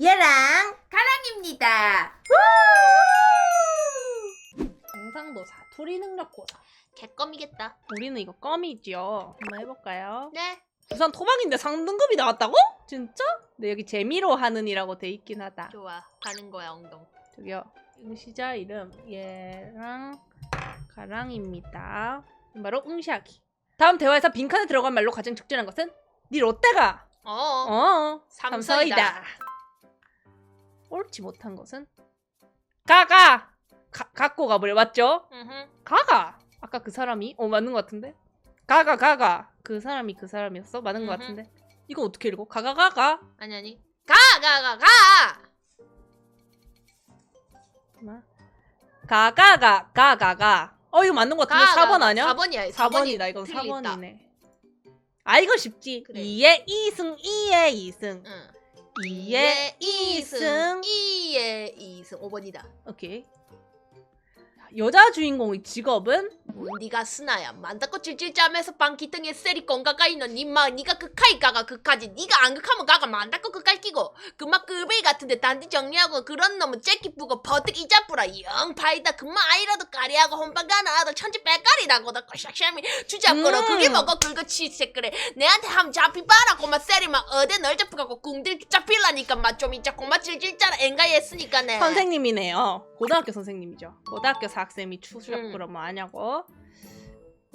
얘랑 가랑입니다. 경상도 사투리 능력고사. 개껌이겠다. 우리는 이거 껌이죠. 한번 해볼까요? 네. 부산 토박인데 상등급이 나왔다고? 진짜? 네 여기 재미로 하는이라고 돼 있긴 하다. 좋아. 가는 거야 엉덩. 저기요. 응시자 이름 얘랑 가랑입니다. 바로 응시하기. 다음 대화에서 빈칸에 들어간 말로 가장 적절한 것은 네 롯데가 어. 어 삼서이다. 삼서이다. 옳지 못한 것은 가가 가, 갖고 가버려 맞죠? 음흠. 가가 아까 그 사람이 어 맞는 것 같은데 가가 가가 그 사람이 그 사람이었어 맞는 것 음흠. 같은데 이거 어떻게 읽어 가가 가가 아니 아니. 가가가 가. 가가가 가가가 어 이거 맞는 것 같은데 4번 아니야? 4번이야. 4번이다 이건 틀리다. 4번이네 아 이거 쉽지 그래. 2의 2승 2의 2승 응. 2의 2승. 2의 2승. 5번이다. 오케이 여자 주인공의 직업은? 네가 스나야. 만다고 찔찔짜면서 방기등에 세리 건가가 있는 니마. 니가 그카이 가가 그까지. 니가 안 극하면 가가 만다고 그까이 끼고. 그마 급이 같은데 단디 정리하고 그런 놈은 째끼 뿌고 버뜩 이자뿌라. 영 파이다. 그마 아이라도 까리하고 혼방 가는 아들 천지 빼까리라고 다 꼬샥샤미 주잡고로 음. 그게 뭐고 긁어 치세 그래. 내한테 함 잡히봐라. 고마 세리마. 어디 널 잡혀가고 궁들 잡힐라니까 맛좀 이자. 고마 찔찔짜라. 엥가 했으니까 네 선생님이네요 고등학교 선생님이죠. 고등학교 사학생이 추수력 음. 그러면 아냐고.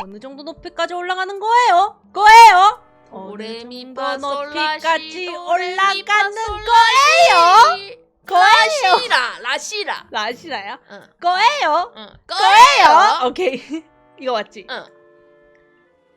어느 정도 높이까지 올라가는 거예요? 거예요? 도레미파 높이까지 올라가는 거예요. 거예요? 라시라 라시라. 라시라야 응. 거예요? 응. 거예요? 오케이. 이거 맞지? 응.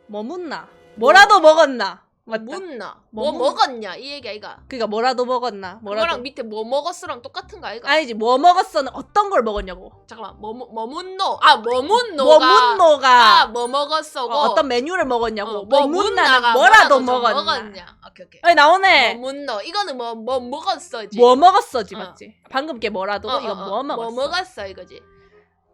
뭐 묻나. 뭐라도 먹었나 맞다 묻나? 뭐 뭐, 묻- 먹었냐 이 얘기 아이가. 그니까 뭐라도 먹었나 뭐라도 그거랑 밑에 뭐 먹었어랑 똑같은 거 아이가? 아니지 뭐 먹었어는 어떤 걸 먹었냐고 잠깐만 뭐 뭐- 뭐 묻노? 아뭐 묻노가. 뭐 묻노가 아뭐 먹었어고. 어, 떤 메뉴를 먹었냐고 어, 뭐뭐 묻나가 뭐라도 좀 먹었나 먹었냐? 오케이 오케이. 아니 나오네 뭐 묻노? 이거는 뭐 뭐 먹었어지. 뭐 먹었어지 어. 맞지 방금 게 뭐라도 어, 어, 이거 어. 뭐 먹었어 뭐 먹었어 이거지.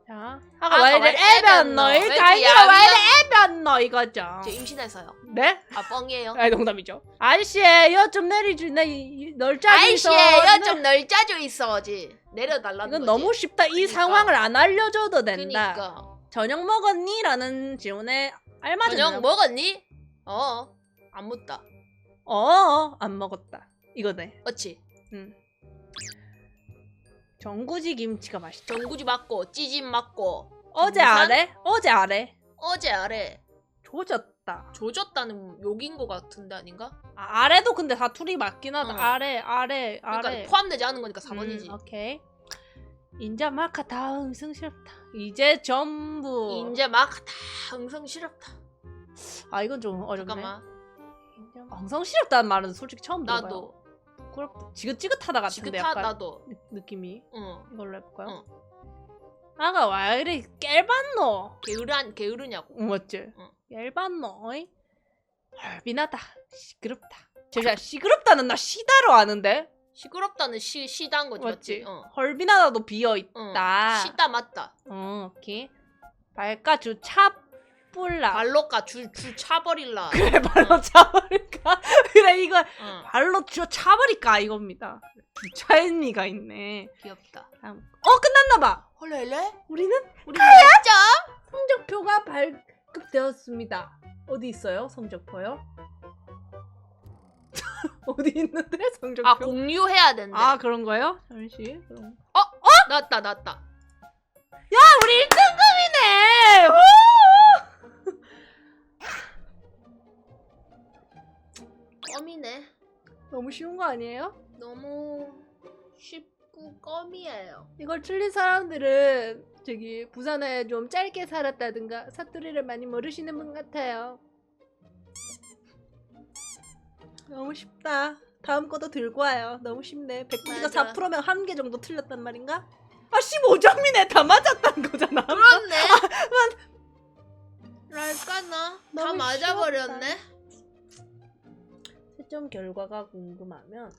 자 아까 아까 와이를 애변 너이 너. 가이가 왜 와이를 이렇게 애변 너 이거죠 저 임신해서요. 네? 아 뻥이에요. 아니 농담이죠 아저씨 여좀 내리주 내널 짜주 있어 아이씨에 여좀 널 짜져 있어지. 내려달라는 이건 거지. 너무 쉽다 이 그러니까. 상황을 안 알려줘도 된다 그니까. 저녁 먹었니? 라는 질문에 알맞은 저녁. 먹었니? 어. 안 묻다. 어, 안 먹었다. 이거네. 어치. 응. 정구지 김치가 맛있다. 전구지 맞고 찌짐 맞고 어제 부산? 아래? 어제 아래? 어제 아래 조졌다. 조졌다는 욕인 것 같은데 아닌가? 아, 아래도 근데 사투리 맞긴 하다. 어. 아래, 아래, 그러니까 아래. 포함되지 않은 거니까 4번이지. 음, 오케이. 인자 마카 다음 승시럽다. 이제 전부. 인제 막다 흥성시럽다. 아 이건 좀 어렵네. 잠깐만. 인자 흥성시럽다는 말은 솔직히 처음 들어봐요. 나도 부끄럽다. 지긋지긋하다 같은데 지긋하 약간 나도. 느- 느낌이. 응. 이걸로 해볼까요? 응. 아가 와 이리 깰봤노? 게으르한 게으르냐고. 응, 맞지? 응. 얇았노? 어이? 헐비나다 시끄럽다 제가 시끄럽다는 나 시다로 아는데 시끄럽다는 시 시단 거지 맞지? 맞지? 응. 헐비나다도 비어있다 응. 시다 맞다. 어 오케이 발가주 차 뿔라 발로까 줄줄 차버릴라. 그래 발로 응. 차버릴까? 그래 이거 응. 발로 주 차버릴까 이겁니다 주차의미가 있네 귀엽다. 다음. 어 끝났나봐 헐레레? 우리는 우리 진짜? 성적표가 발급되었습니다. 어디 있어요? 성적표요? 어디 있는데 성적표? 아 공유해야 된대. 아, 그런 거예요? 잠시. 그럼. 났다 났다. 아 우리 1등 쉬운 거 아니에요? 너무 쉽고 껌이에요. 이걸 틀린 사람들은 저기 부산에 좀 짧게 살았다든가 사투리를 많이 모르시는 분 같아요. 너무 쉽다. 다음 것도 들고 와요. 너무 쉽네. 백분위가 맞아. 4%면 한 개 정도 틀렸단 말인가? 아 15점이네. 다 맞았다는 거잖아. 그렇네. 랄까나 다 너무 맞아버렸네. 채점 결과가 궁금하면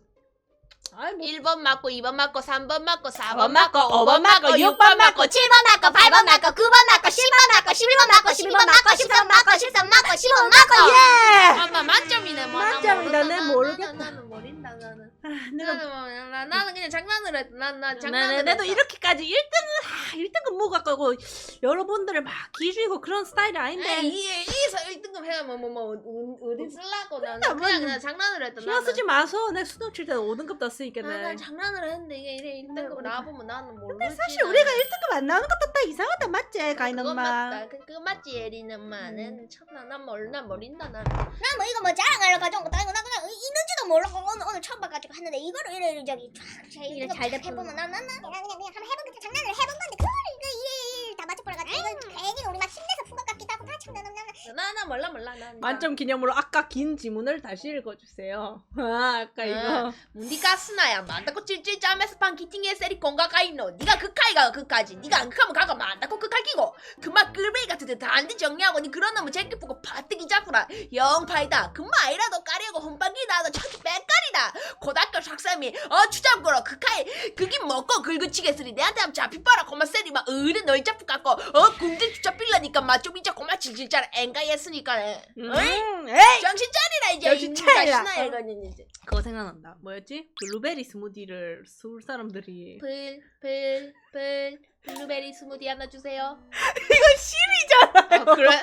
아이 뭐 1번 맞고 2번 맞고 3번 맞고 4번 4번 맞고 맞고, 5번 맞고 6번 맞고 7번 맞고 8번 맞고 9번 맞고 10번 맞고 11번 맞고 12번 맞고 13번 맞고 13번 맞고 15번 맞고 예! 아마 만점이네 뭐. 나 만점이다. 내 나- 모르겠다. 나는, 나는 모른다 나는. 내가 나는 뭐, 나, 나는 그냥 장난을 했어. 난, 난 나, 장난을 나, 나도 했어. 이렇게까지 1등은 하, 1등은 뭐 갖고 여러분들을 막 기죽이고 그런 스타일이 아닌데 아니, 이, 이에서 1등급 해야 뭐, 뭐, 뭐, 어- 어디 쓸라고. 나는 나 그냥, 뭐- 그냥 장난을 했다. 신경 쓰지 마서 내 수능 칠때 5등급 땄으니까 난, 난 장난을 했는데 이게 이래 1등급 우리- 나와보면 나는 모르지. 근데 사실 우리가 1등급 안 나오는 것도 딱 이상하다 맞지 가인 그건 엄마 맞다. 그, 그거 맞지 예린 엄마는 참나 난 몰라 모른다 난. 나뭐 이거 뭐 자랑하러 가져온 것도 아니고 나 그냥 이- 있는지도 모르고 오늘 오늘 처음 봐가지고 했는데 이거를 이래 이래 저기 쫙 이래 잘. 해보면 나나나 그냥 그냥 그냥 한번 그 장난을 해본 건데 그 괜히 우리 막 힘내서 푼것 같기도 하고 다참 나는 나는 나나 몰라 몰라 난. 만점 기념으로 아까 긴 지문을 다시 읽어주세요. 아 아까 이거. 니가 스나야 만다고 찔찔 짜면서 방 기팅에 세리 공가가 있노. 니가 극하이가 극하지. 니가 안 극하면 가가 만다고 극할 끼고. 그만 끌베이 같은 데 단디 정리하고. 니 그런 놈은 제끼 보고 파뜨기 잡구라. 영파이다. 그만 아이라도 까리하고 혼방기 나도 천지 빽깔이다. 고등학교 학생이 어 추잡고로 극하이. 그긴 먹고 긁으치겠으니 내한테 한번 잡히봐라. 고만 세리 막 의리 널 잡고 갖고 어 궁지 주잡빌라니까 맛좀 이자 고만 질질 짜라 앵가이 했으니까 음? 에이 정신 차리라 이제 정신 차리라. 신나 이거는 이제 그거 생각난다 뭐였지 블루베리 스무디를 서울 사람들이 불, 불, 불, 블루베리 스무디 하나 주세요. 이건 실이잖아요 아, 그래?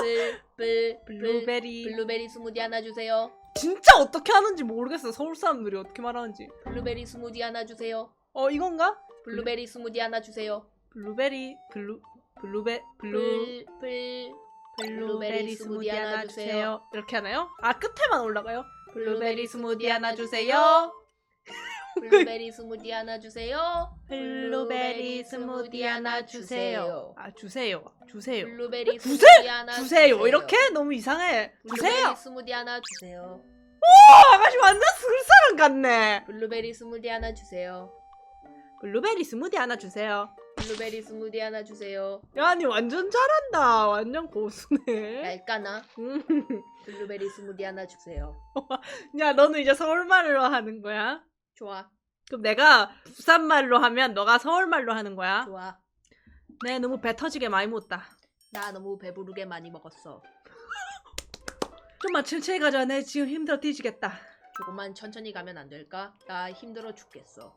불, 불, 블루, 블루베리 블루베리 스무디 하나 주세요. 진짜 어떻게 하는지 모르겠어 서울 사람들이 어떻게 말하는지 블루베리 스무디 하나 주세요. 어 이건가? 블루베리 스무디 하나 주세요. 블루베리 블루 블루베 블루 불, 불, 블루베리 스무디 하나 주세요. 이렇게 하나요? 아 끝에만 올라가요? 블루베리 스무디 하나 주세요. 블루베리 스무디 하나 주세요. 블루베리 스무디 하나 주세요. 아 주세요. 주세요. 블루베리 주세- 스무디 하나 주세요! 이렇게? 너무 이상해. 주세요! 블루베리 스무디 하나 주세요. 어, 아가씨 완전 서울 사람 같네. 블루베리 스무디 하나 주세요. 블루베리 스무디 하나 주세요 블루베리 스무디 하나 주세요. 야니 완전 잘한다 완전 고수네 얄까나? 음. 블루베리 스무디 하나 주세요. 야 너는 이제 서울말로 하는 거야? 좋아, 그럼 내가 부산말로 하면 너가 서울말로 하는 거야? 좋아. 네 너무 배 터지게 많이 먹었다 나 너무 배부르게 많이 먹었어. 좀만 천천히 가자 내 지금 힘들어 뒤지겠다 조금만 천천히 가면 안 될까? 나 힘들어 죽겠어.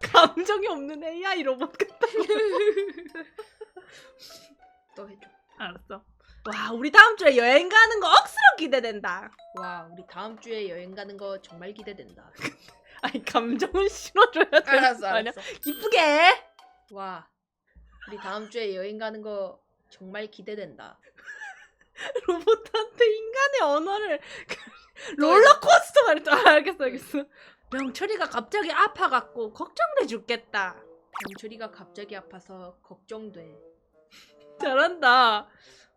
감정이 없는 AI 로봇 같다 또 해줘. 알았어 와 우리 다음 주에 여행 가는 거 억수로 기대된다 와, 우리 다음 주에 여행 가는 거 정말 기대된다. 아니 감정을 실어줘야 돼 알았어, 아니야? 알았어. 기쁘게 와, 우리 다음 주에 여행 가는 거 정말 기대된다. 로봇한테 인간의 언어를 롤러코스터 말했죠 아, 알겠어 알겠어 명철이가 갑자기 아파갖고 걱정돼 죽겠다. 영철이가 갑자기 아파서 걱정돼. 잘한다.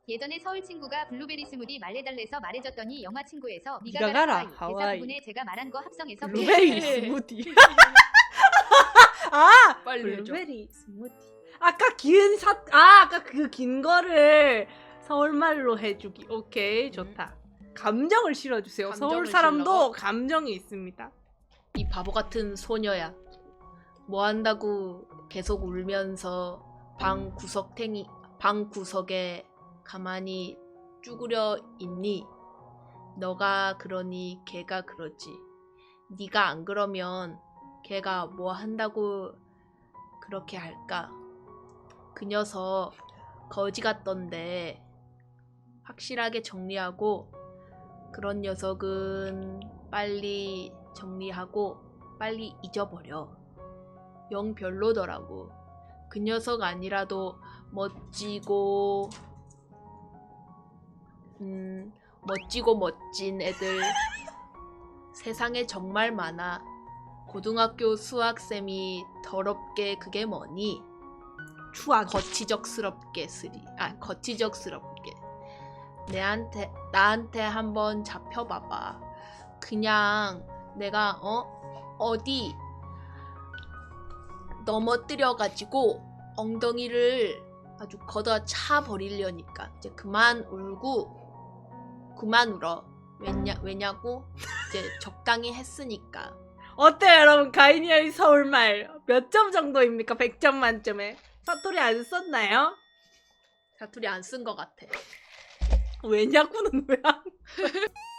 예전에 서울 친구가 블루베리 스무디 말해달래서 말해줬더니 영화 친구에서 네가 네가 가라, 가라 하와이 하와이. 대사 부분에 제가 말한 거 합성해서 블루베리 스무디. 아 빨리 해줘. 블루베리 스무디. 아까 긴 사, 아 아까 그 긴 거를 서울말로 해주기. 오케이 좋다. 감정을 실어주세요. 서울 감정을 사람도 실러고? 감정이 있습니다 이 바보 같은 소녀야. 뭐 한다고 계속 울면서 방 구석탱이 방 구석에 가만히 쭈그려 있니? 너가 그러니 걔가 그러지. 네가 안 그러면 걔가 뭐 한다고 그렇게 할까? 그 녀석 거지 같던데 확실하게 정리하고 그런 녀석은 빨리 정리하고 빨리 잊어버려. 영 별로더라고. 그 녀석 아니라도 멋지고 음 멋지고 멋진 애들 세상에 정말 많아. 고등학교 수학쌤이 더럽게 그게 뭐니? 추억 거치적스럽게 쓰리 아 거치적스럽게 내한테 나한테 한번 잡혀봐봐 그냥 내가 어? 어디 넘어뜨려가지고 엉덩이를 아주 걷어 차 버리려니까. 이제 그만 울고 그만 울어. 왜냐 왜냐고? 이제 적당히 했으니까. 어때요 여러분? 가인이의 서울말 몇 점 정도입니까? 100점 만점에? 사투리 안 썼나요? 사투리 안 쓴 것 같아. 왜냐고는 왜 안...